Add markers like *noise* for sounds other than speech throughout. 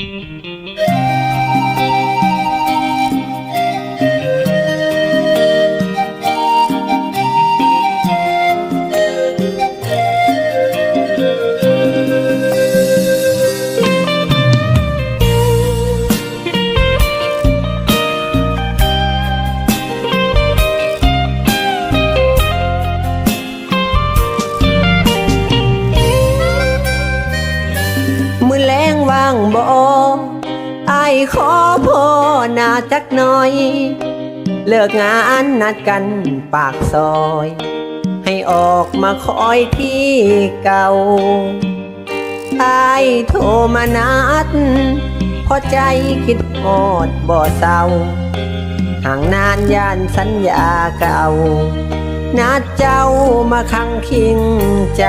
Oh, *laughs* you. ขอพ่อนาจักหน่อย เลิกงานนัดกันปากซอย ให้ออกมาคอยที่เก่าไอายโทรมานัดพอใจคิดหอดบ่เศร้าห่างนานยานสัญญาเก่า นัดเจ้ามาคังคิงใจ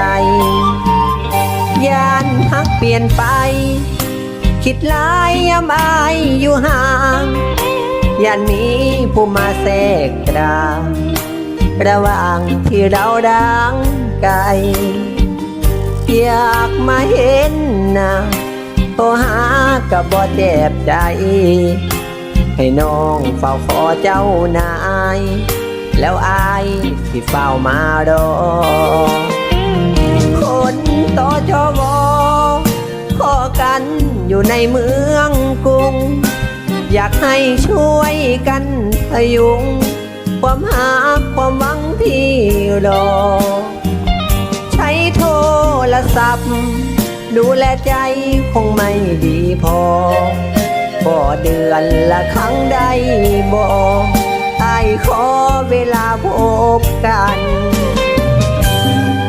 ยานฮักเปลี่ยนไป คิดหลายยามอายอยู่ห่างยานมีผู้มาแทรกกลางระหว่างที่เราดังไกลอยากมาเห็นหน้าโทรหากับบ่เจ็บใจ ให้น้องเฝ้าขอเจ้านาย แล้วอายที่เฝ้ามารอ คนต่อจวอ อยู่ในเมืองกรุง อยากให้ช่วยกันพยุง ความหาความหวังที่รอ ใช้โทรศัพท์ ดูแลใจคงไม่ดีพอก็เดือนละครั้งได้บอกไอ้ขอเวลาพบกัน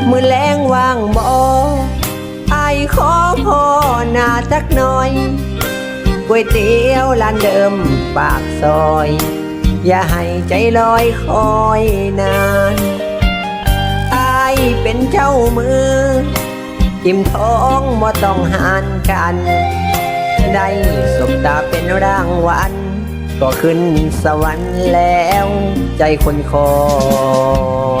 มือแรงว่างบ่ไอขอพ่อ จักหน่อยก๋วยเตี๋ยวร้านเดิมปากซอย อย่าให้ใจลอยคอยนานไอายเป็นเจ้ามืออิ่มท้องบ่ต้องหานกัน ได้สบตาเป็นรางวัลก็ขึ้นสวรรค์แล้ว ใจคนคอย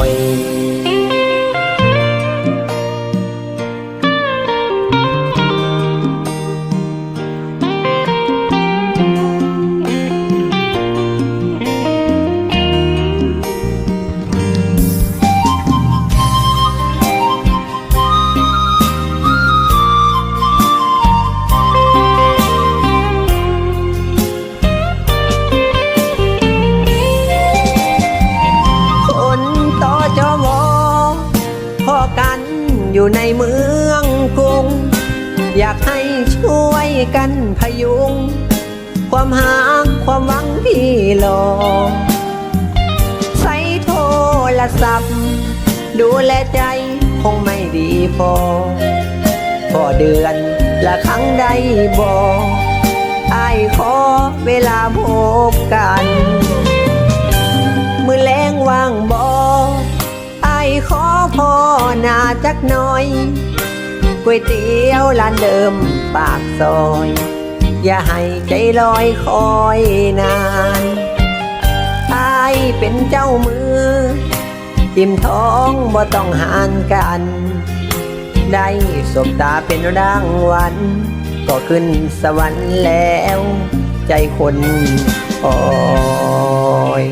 อยู่ในเมืองกรุง อยากให้ช่วยกันพยุง ความหาความหวังที่รอใช้โทรศัพท์ ดูแลใจคงไม่ดีพอ พอเดือนละครั้งได้บอกไอ้ายขอเวลาพบกัน จักหน่อยก๋วยเตี๋ยวร้านเดิมปากซอย อย่าให้ใจลอยคอยนานไอายเป็นเจ้ามือ อิ่มท้องบ่ต้องหานกัน ได้สบตาเป็นรางวัลก็ขึ้นสวรรค์แล้ว ใจคนคอย